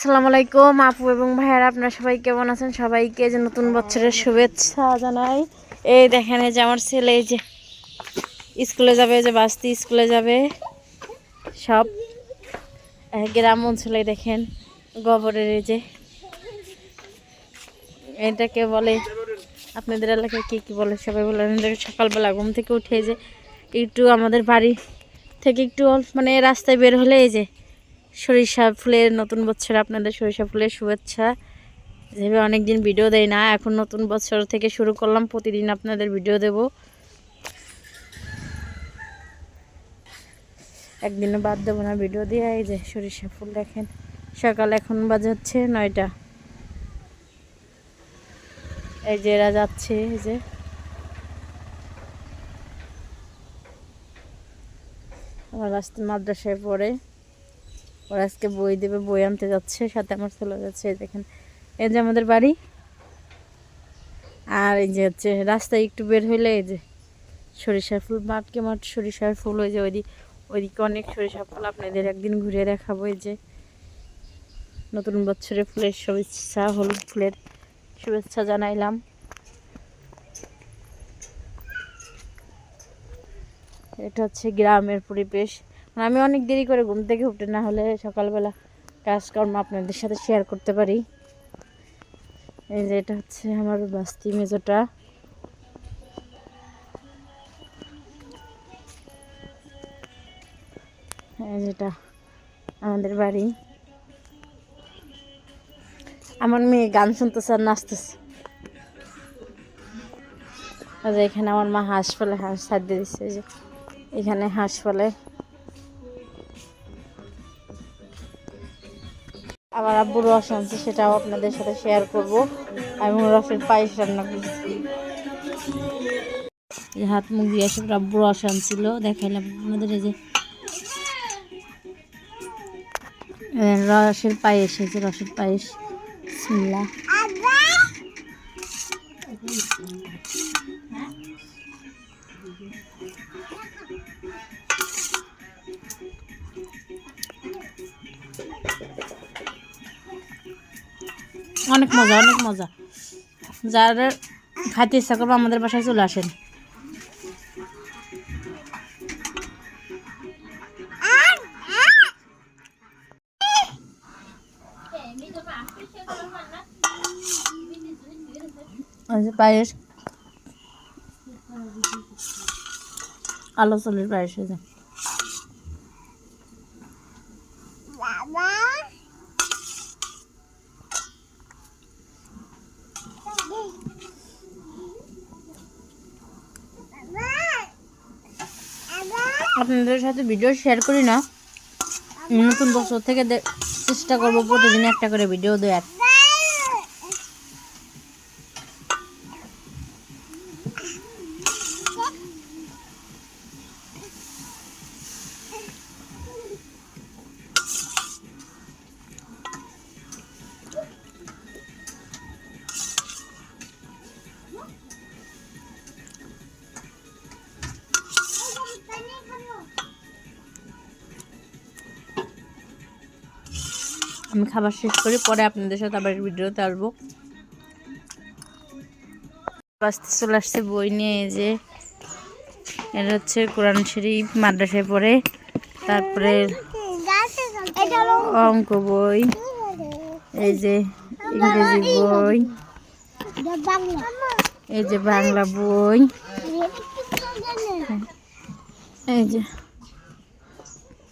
আসসালামু আলাইকুম আপু এবং ভাইয়ারা, আপনারা সবাই কেমন আছেন? সবাইকে যে নতুন বছরের শুভেচ্ছা জানাই। এই দেখেন, এই যে আমার ছেলে, এই যে স্কুলে যাবে যে বাস্তি স্কুলে যাবে। সব গ্রাম অঞ্চলে দেখেন, গোবরের এই যে। এটাকে বলে, আপনাদের এলাকায় কী কী বলে সবাই বলে। সকালবেলা ঘুম থেকে উঠে যে একটু আমাদের বাড়ি থেকে একটু মানে রাস্তায় বের হলে এই যে সরিষা ফুলের নতুন বছর আপনাদের সরিষা ফুলের শুভেচ্ছা। যেভাবে অনেক দিন ভিডিও দেয় না, এখন নতুন বছর থেকে শুরু করলাম, প্রতিদিন আপনাদের ভিডিও দেব। একদিনও বাদ দেবো না ভিডিও দিয়ে, এই যে সরিষা ফুল দেখেন, সকাল এখন বাজে হচ্ছে নয়টা। এই যে এরা যাচ্ছে, এই যে। আমার রাস্তা মাদ্রাসায় পড়ে। ওরা আজকে বই দেবে, বই আনতে যাচ্ছে, সাথে আমার ছেলে যাচ্ছে দেখেন। এই যে আমাদের বাড়ি। আর এই যে হচ্ছে, রাস্তায় একটু বের হইলে এই যে সরিষার ফুল, মাঠকে মাঠ সরিষার ফুল, ওই যে ওইদিক ওইদিকে অনেক সরিষা ফুল আপনাদের একদিন ঘুরে দেখাবো, এই যে। নতুন বছরের ফুলের শুভেচ্ছা, হলুদ ফুলের শুভেচ্ছা জানাইলাম। এটা হচ্ছে গ্রামের পরিবেশ। আমি অনেক দেরি করে ঘুম থেকে উঠে না হলে সকালবেলা কাজকর্ম আপনাদের সাথে শেয়ার করতে পারি। এই যে এটা হচ্ছে আমার বাস্তি মেজোটা। যেটা আমাদের বাড়ি। আমার মেয়ে গান শুনতেছে আর নাচতেছে। এখানে আমার মা হাঁস ফেলে, হাঁস সার দিয়ে দিচ্ছে যে এখানে হাঁস ফেলে। আমার আব্বু রস আনছে, সেটাও আপনাদের সাথে শেয়ার করব। এবং রসের পায়েস রান্না করছি। হাত মুখ দিয়ে সব আব্বু রস আনছিল। দেখাইলাম আপনাদের এই যে। রসের পায়েস, এই যে রসের পায়েস। বিসমিল্লাহ। অনেক মজা অনেক মজা। যার খাইতে ইচ্ছা করব, আমাদের বাসায় চলে আসেন। পায়েস। আলো চলের পায়েস, এই যে আপনাদের সাথে ভিডিও শেয়ার করি না। নতুন বছর থেকে চেষ্টা করব প্রতিদিন একটা করে ভিডিও দেওয়ার। আমি খাবার শেষ করি, পরে আপনাদের সাথে আবার ভিডিওতে আসব। আসতে চলে আসছে বই নিয়ে, এই যে এটা হচ্ছে কোরআন শরীফ, মাদ্রাসায় পড়ে, তারপরে অঙ্ক বই, এই যে ইংরেজি বই, এই যে বাংলা বই, এই যে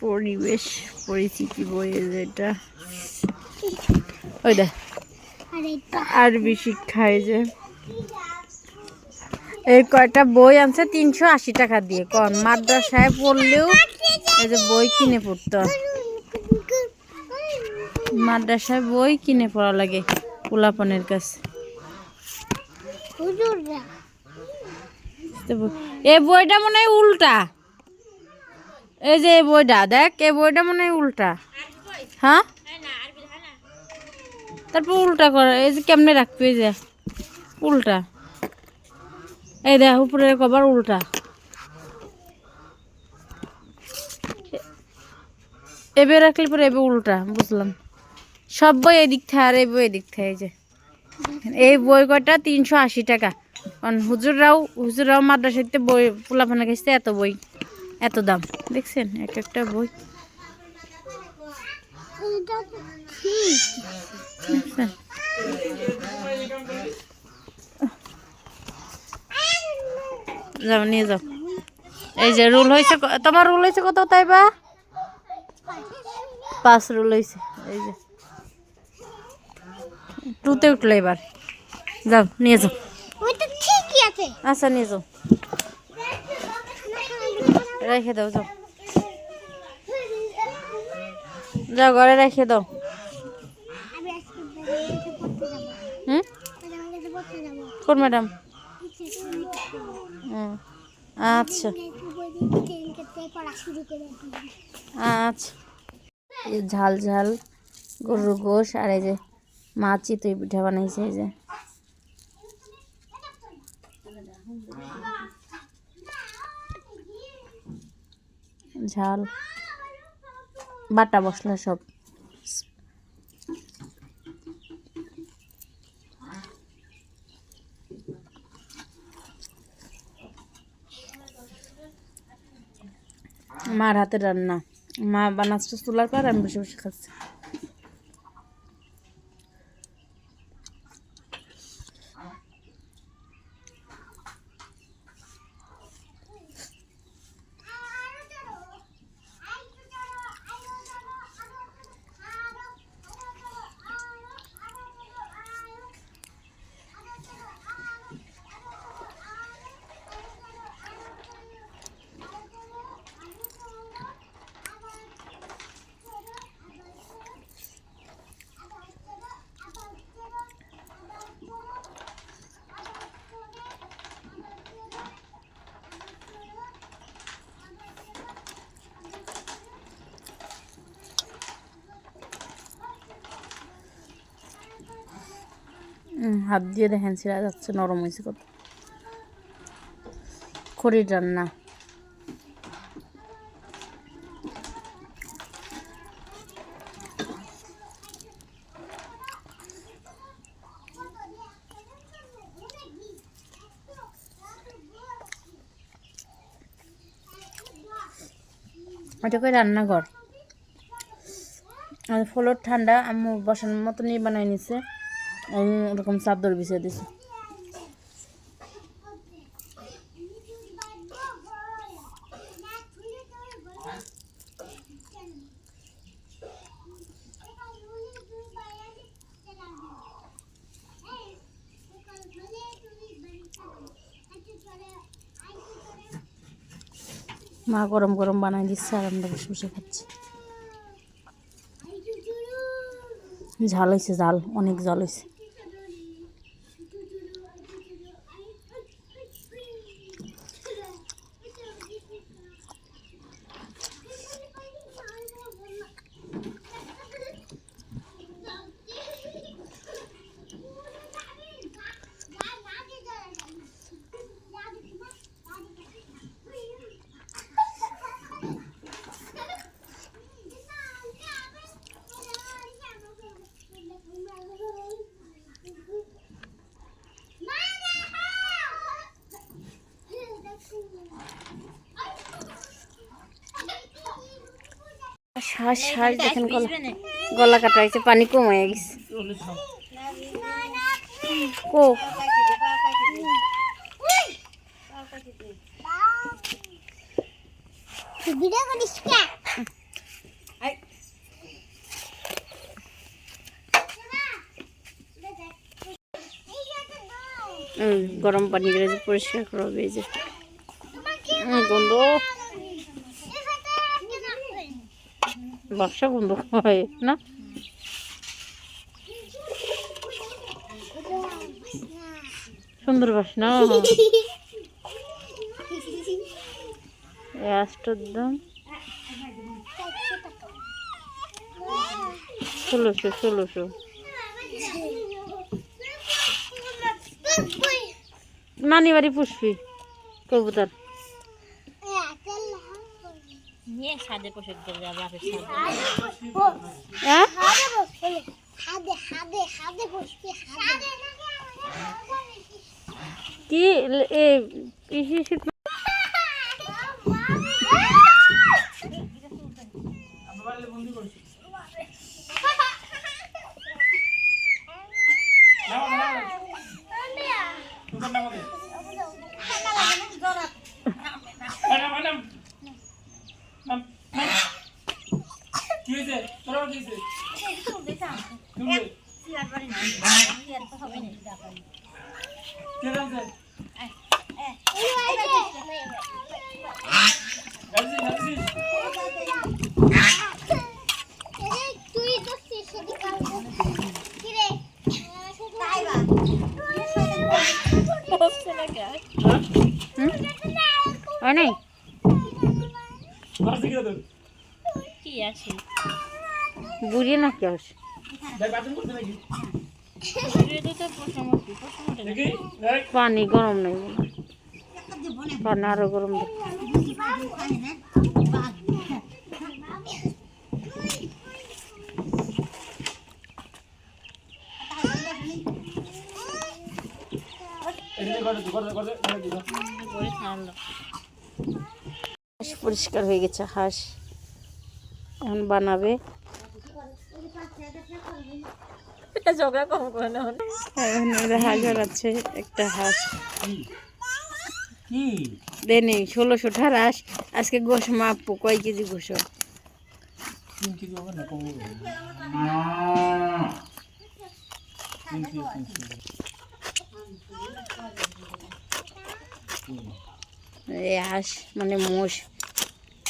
পরিবেশ, পরিচিতি বই, এই যে এটা। ওই দেখ আরবি শিক্ষা এই যে। এই কয়টা বই আনছে? তিনশো আশি টাকা দিয়ে। কন, মাদ্রাসায় পড়লেও এই যে বই কিনে পড়তে। মাদ্রাসায় বই কিনে পড়া লাগে পোলাপনের কাছে। এই বইটা মনে হয় উল্টা। এই যে এই বইটা, দেখ এই বইটা মনে হয় উল্টা। হ্যাঁ? তারপর উল্টা করে, এই যে কেমনে রাখবে, এই যে উল্টা। এই দেখ উপরের কভার উল্টা। এবে রাখলে পরে এবে উল্টা, বুঝলাম। সব বই এদিক থেকে, আর এই বই এদিক থেকে যে। এই বই কটা তিনশো আশি টাকা। কারণ হুজুররাও হুজুররাও মাদ্রাসাতে বই পোলাপানা গেছে এত বই, এত দাম। দেখছেন, এক একটা বই? যাও নিয়ে যাও। এই যে রুল হয়েছে তোমার রুল হয়েছে কত তাই বা পাঁচ রুল হয়েছে এই যে। টুতে উঠল এবার। যাও নিয়ে যাও। আচ্ছা নিয়ে যাও। রেখে দাও যাও। যাও ঘরে রেখে দাও আমি আজকে বেরিয়ে পড়তে যাব হুম ম্যাডামের কাছে পড়তে কোন ম্যাডাম। আচ্ছা। আচ্ছা। এই ঝাল ঝাল গরুর গোশ আর এই যে মা তুই পিঠা বানাইছে, এই যে। ঝাল। বাটা মশলা সব। মার হাতের রান্না। মা বানাচ্ছে চুলার পর আমি বসে বসে খাচ্ছি। হাত দিয়ে দেখেন ছেড়া যাচ্ছে, নরম হয়েছে কত। খড়ির রান্না। এটা করে রান্নাঘর? আর ঠান্ডা, আম্মু বসানোর মতো নিয়ে বানাই নিছে। ওরকম চাদর বিছিয়ে দিছে। মা গরম গরম বানাই দিচ্ছে আর আমরা বসে বসে খাচ্ছি। ঝাল হয়েছে ঝাল, অনেক ঝাল হয়েছে শ্বাস শ্বাস দেখেন গলা গলা কাটা হয়েছে পানি কম গেছে। কো। গরম পানি করে পরিষ্কার করবে এই যে। গন্ধ। বাসা গন্ধ হয় না? সুন্দর বাসনা অ্যাস্টোর দাম ষোলোশো ষোলোশো। নানি বাড়ি পুষবি কবুতর। নিয়ে সাজে পোশাক দিয়ে যাবে সাজে হ্যাঁ হ্যাঁ? কি ইসি শীত কি হয়েছে তোর আবার কি হয়েছে তুমি কে জানছে জানছিস জানছিস তুই তো সেদি কালকে কি রে তাই বা অনেক মারছে কি তোর কি আছে বুড়ি না কি আছে দেখ বাথরুম করতে নাকি দেখি দেখ পানি গরম নেই পানি আরও গরম দেখ এদিকে করে দে করে দে করে দে করে দে হাঁস পরিষ্কার হয়ে গেছে, হাঁস। এখন বানাবে। এখন ওরা হাঁস বানাচ্ছে একটা হাঁস। কি? দেনি ষোলোশো হাঁস। আজকে গোশ মাপবো কয় কেজি না কম কেজি এই হাঁস মানে মোষ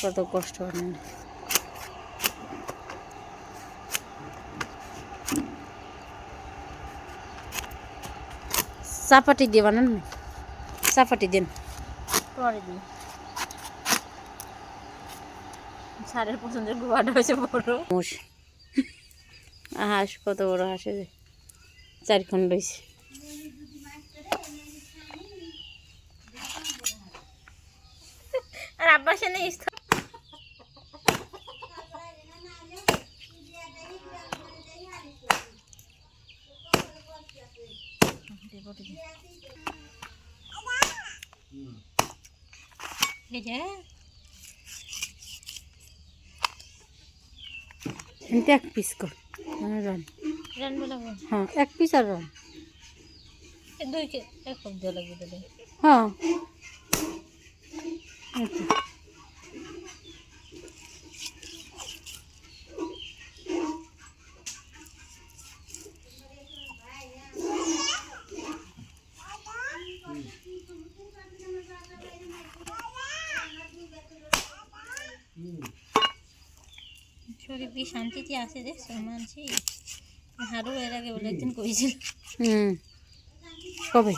কত কষ্ট হয়। চাপাটি দিয়ে বানান চাপাটি দিন। পরে দিন। সারের পছন্দের গুয়াটা হয়েছে বড়। মোষ হাঁস কত বড় হাঁসে চার খন্ড হয়েছে আর আব্বার সাথে এনতে এক পিস কর। হ্যাঁ রান। হ্যাঁ এক পিস আর রান। হ্যাঁ। আচ্ছা শরীর কি শান্তিতে আছে দেখছ মানছি হারু এর আগে বলে একদিন কইছিল। হুম কবে?